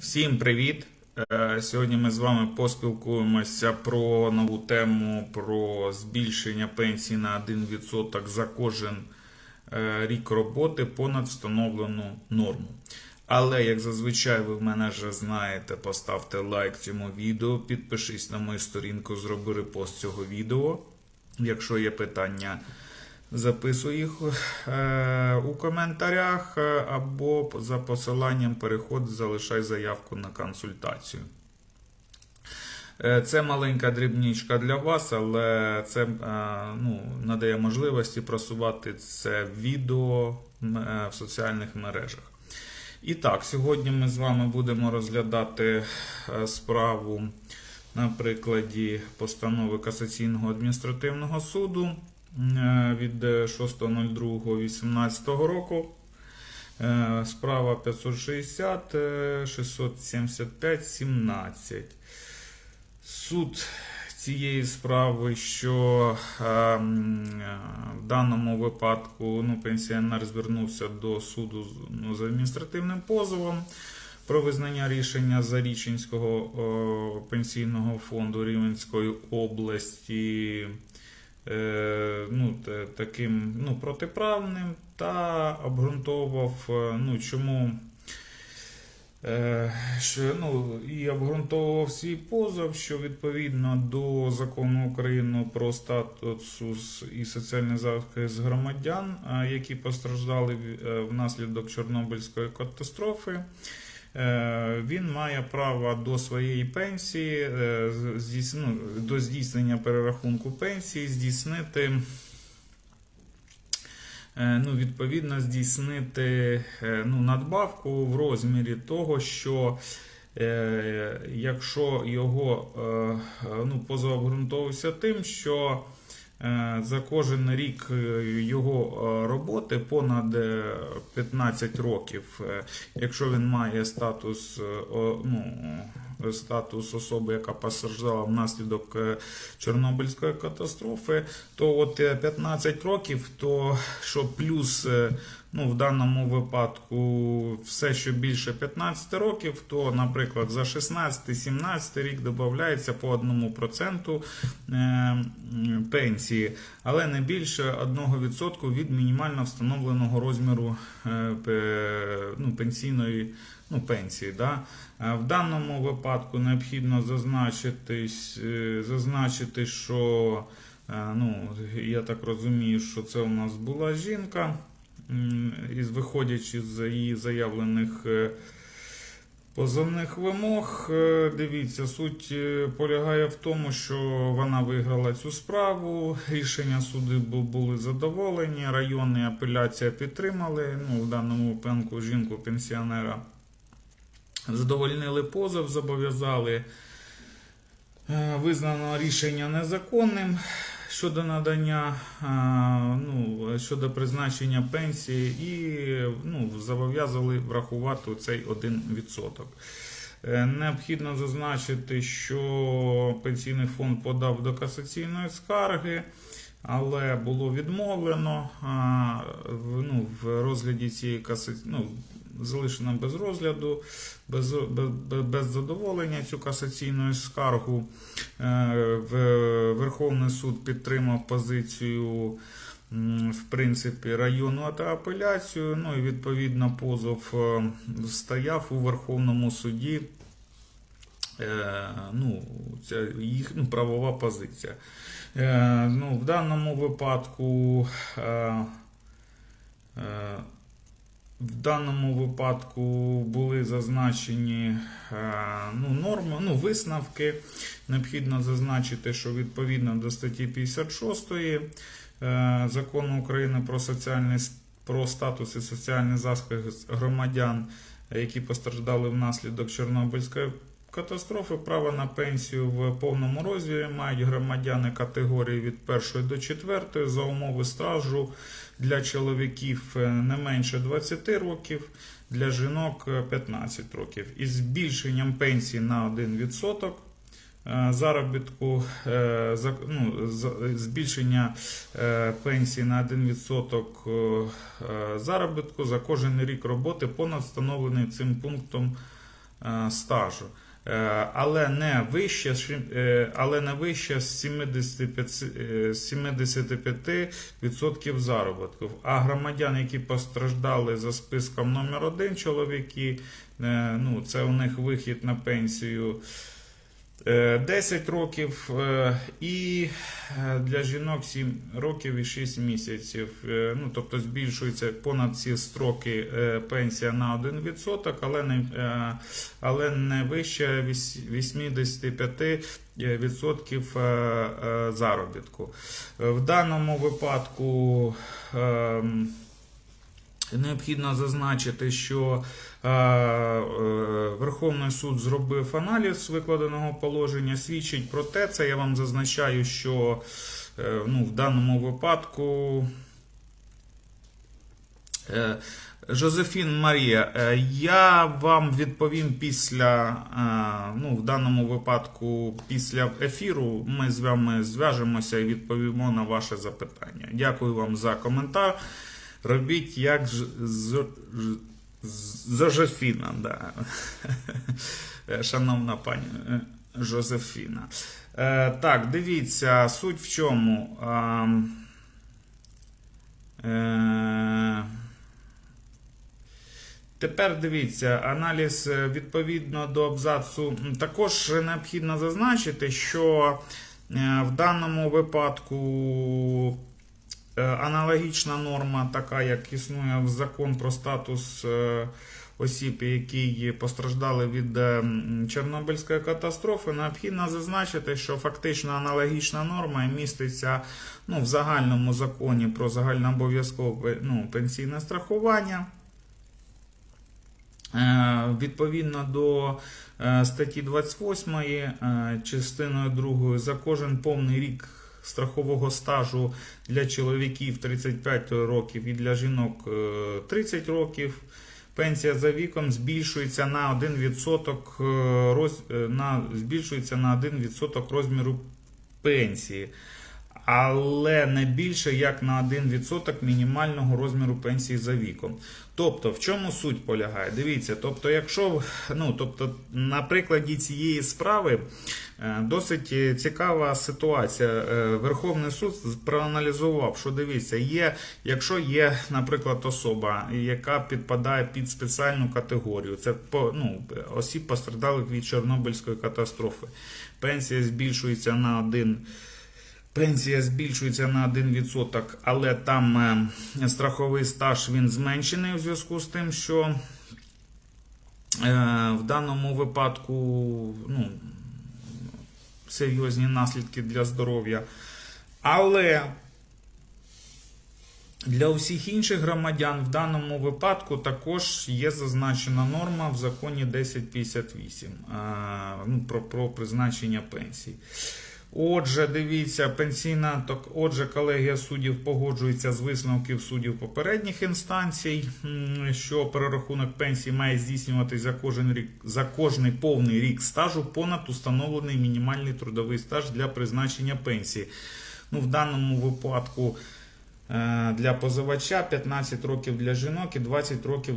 Всім привіт! Е, Сьогодні ми з вами поспілкуємося про нову тему про збільшення пенсії на 1% за кожен е, рік роботи понад встановлену норму. Але, як зазвичай, ви в мене вже знаєте, поставте лайк цьому відео, підпишись на мою сторінку, зроби репост цього відео. Якщо є питання, записуй їх е, у коментарях е, або за посиланням переход, залишай заявку на консультацію. Е, Це маленька дрібничка для вас, але це ну, надає можливості просувати це відео в соціальних мережах. І так, сьогодні ми з вами будемо розглядати справу на прикладі постанови Касаційного адміністративного суду від е, 6.02.18 року. Е, Справа 560 е, 675 17. Суд цієї справи, що е, е, в даному випадку ну, пенсіонер звернувся до суду ну, з адміністративним позовом про визнання рішення Зарічинського пенсійного фонду Рівненської області е, ну, таким ну, протиправним та обґрунтовував, е, ну, чому. Е, ну, і обґрунтовував свій позов, що відповідно до закону України про статус і соціальний захист громадян, які постраждали е, внаслідок Чорнобильської катастрофи, е, він має право до своєї пенсії, е, ну, до здійснення перерахунку пенсії, здійснити. Е, ну, відповідно здійснити е, ну, надбавку в розмірі того, що е, якщо його е, ну, позов обґрунтовувався тим, що е, за кожен рік е, його е, роботи понад е, 15 років, е, якщо він має статус, е, ну, статус особи, яка постраждала внаслідок е, Чорнобильської катастрофи, то от е, 15 років, то що плюс е, ну, в даному випадку все, що більше 15 років, то, наприклад, за 16-17 рік додається по 1% е, пенсії, але не більше 1% від мінімально встановленого розміру е, ну, пенсійної ну, пенсії. Да? Е, В даному випадку необхідно зазначитись, е, зазначити, що ну, я так розумію, що це у нас була жінка, із виходячи з її заявлених е, позовних вимог, е, дивіться, суть е, полягає в тому, що вона виграла цю справу, рішення суду були задоволені, районні апеляція підтримали. Ну, в даному випадку жінку пенсіонера задовольнили позов, зобов'язали визнано рішення незаконним щодо надання, ну, щодо призначення пенсії і ну, зобов'язали врахувати цей 1%. Е, Необхідно зазначити, що пенсійний фонд подав до касаційної скарги, але було відмовлено ну, в розгляді цієї касаційної, ну, залишено без розгляду, без, без, без задоволення цю касаційну скаргу. Е, Верховний суд підтримав позицію. В принципі, району та апеляцію. Ну і відповідно позов е, стояв у Верховному суді. Е, ну, це їх ну, правова позиція. Е, ну, в даному випадку. В даному випадку були зазначені е, ну, норми, ну, висновки. Необхідно зазначити, що відповідно до статті 56 е, закону України про соціальний про статус і соціальний захист громадян, які постраждали внаслідок Чорнобильської катастрофи, право на пенсію в повному розмірі мають громадяни категорії від 1 до 4 за умови стажу для чоловіків е, не менше 20 років, для жінок е, 15 років. Із збільшенням пенсії на 1%. е, Заробітку е, ну, збільшення е, пенсії на 1% е, заробітку за кожен рік роботи понад встановлений цим пунктом е, стажу. Е, Але не вище, е, але не вище з 75, е, з 75% заробітків. А громадян, які постраждали за списком номер 1 чоловіки, е, ну, це у них вихід на пенсію. Е, 10 років е, і е, для жінок 7 років і 6 місяців. Е, Ну, тобто збільшується понад ці строки е, пенсія на 1%, але не, е, але не вище 85% е, е, заробітку. Е, В даному випадку. Необхідно зазначити, що е, е, Верховний суд зробив аналіз викладеного положення, свідчить про те, це я вам зазначаю, що е, ну, в даному випадку. Жозефін Марія, я вам відповім після, ну, в даному випадку, після ефіру. Ми з вами зв'яжемося і відповімо на ваше запитання. Дякую вам за коментар. Робіть як ж, з, Жозефіна, да. Шановна пані е, Жозефіна. Е, так, дивіться, суть в чому. Е, Тепер дивіться, аналіз е, відповідно до абзацу. Також необхідно зазначити, що е, в даному випадку аналогічна норма, така як існує в закон про статус е, осіб, які постраждали від е, Чорнобильської катастрофи, необхідно зазначити, що фактично аналогічна норма міститься ну, в загальному законі про загальнообов'язкове ну, пенсійне страхування. Е, Відповідно до е, статті 28 е, частиною 2 за кожен повний рік страхового стажу для чоловіків 35 років і для жінок е, 30 років. Пенсія за віком збільшується на 1% е, роз, е, на, збільшується на 1% розміру пенсії, але не більше як на 1% мінімального розміру пенсії за віком. Тобто, в чому суть полягає? Дивіться, тобто, якщо ну, тобто, на прикладі цієї справи е, досить цікава ситуація. Е, Верховний суд проаналізував, що дивіться, є, якщо є, наприклад, особа, яка підпадає під спеціальну категорію, це ну, осіб постраждалих від Чорнобильської катастрофи. Пенсія збільшується на один. Пенсія збільшується на 1%, але там е, страховий стаж він зменшений у зв'язку з тим, що е, в даному випадку ну, серйозні наслідки для здоров'я. Але для усіх інших громадян в даному випадку також є зазначена норма в законі 1058 е, ну, про, про призначення пенсій. Отже, дивіться, пенсійна так, отже, колегія суддів погоджується з висновків суддів попередніх інстанцій, що перерахунок пенсії має здійснюватись за кожен рік за кожний повний рік стажу понад установлений мінімальний трудовий стаж для призначення пенсії. Ну, в даному випадку для позивача 15 років для жінок і 20 років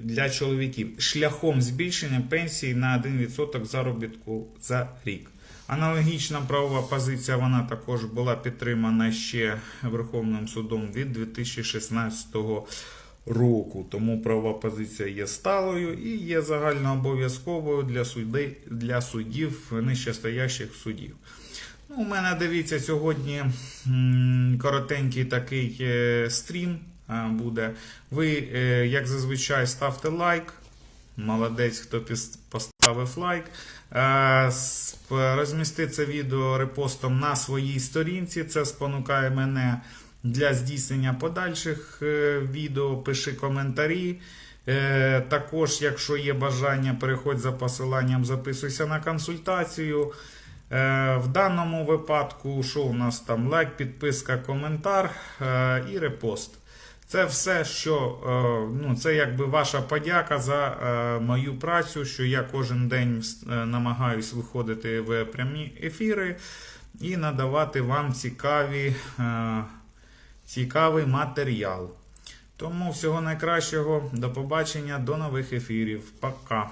для чоловіків, шляхом збільшення пенсії на 1% заробітку за рік. Аналогічна правова позиція вона також була підтримана ще Верховним судом від 2016 року. Тому правова позиція є сталою і є загальнообов'язковою для судей, для суддів нижчестоящих судів. Ну, у мене дивіться сьогодні коротенький такий е, стрім е, буде. Ви, е, як зазвичай, ставте лайк. Молодець, хто поставив лайк. Розмісти це відео репостом на своїй сторінці. Це спонукає мене для здійснення подальших відео. Пиши коментарі. Також, якщо є бажання, переходь за посиланням, записуйся на консультацію. Е, В даному випадку, що у нас там лайк, підписка, коментар е, і репост. Це все, що е, ну, це якби ваша подяка за мою працю, що я кожен день намагаюсь виходити в прямі ефіри і надавати вам цікаві, цікавий матеріал. Тому всього найкращого, до побачення, до нових ефірів. Пока.